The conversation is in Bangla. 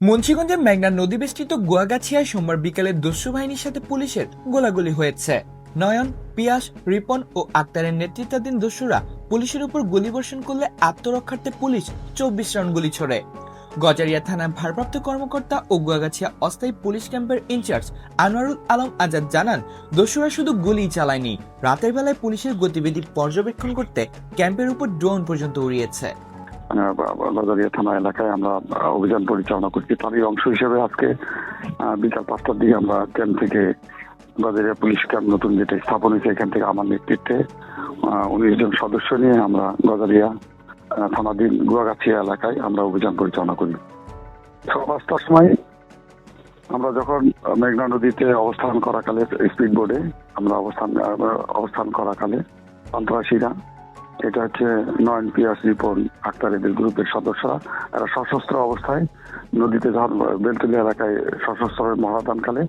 মুন্সিগঞ্জের মেঘনা নদী বেষ্টিত গোয়াগাছিয়ায় সোমবার বিকেলে দস্যু বাহিনীর সাথে পুলিশের গোলাগুলি হয়েছে। নয়ন, পিয়াস, রিপন ও আক্তারের নেতৃত্বাধীন দস্যুরা পুলিশের উপর গুলিবর্ষণ করলে আত্মরক্ষার্থে পুলিশ চব্বিশ রাউন্ড গুলি ছোড়ে। গজারিয়া থানার ভারপ্রাপ্ত কর্মকর্তা ও গুয়াগাছিয়া অস্থায়ী পুলিশ ক্যাম্পের ইনচার্জ আনোয়ারুল আলম আজাদ জানান, দস্যুরা শুধু গুলি চালায়নি, রাতের বেলায় পুলিশের গতিবিধি পর্যবেক্ষণ করতে ক্যাম্পের উপর ড্রোন পর্যন্ত উড়িয়েছে। বাজারিয়া থানা এলাকায় আমরা অভিযান পরিচালনা করছি। তারই অংশ হিসেবে আজকে বিকাল পাঁচটার দিকে আমরা ক্যাম্প থেকে বাজারিয়া পুলিশ ক্যাম্প নতুন যেটা স্থাপন হয়েছে, এখান থেকে আমার নেতৃত্বে উনিশ জন সদস্য নিয়ে আমরা গজারিয়া থানাধীন গুয়াগাছিয়া এলাকায় আমরা অভিযান পরিচালনা করি। পাঁচটার সময় আমরা যখন মেঘনা নদীতে অবস্থান করাকালে স্পিড বোর্ডে আমরা অবস্থান অবস্থান করাকালে সন্ত্রাসীরা এটা হচ্ছে নয়ন পিয়াস রিপন আক্তার এদের গ্রুপের সদস্যরা। তারা সশস্ত্র অবস্থায় নদীতে বেলতলি এলাকায় সশস্ত্র মহাদানকালে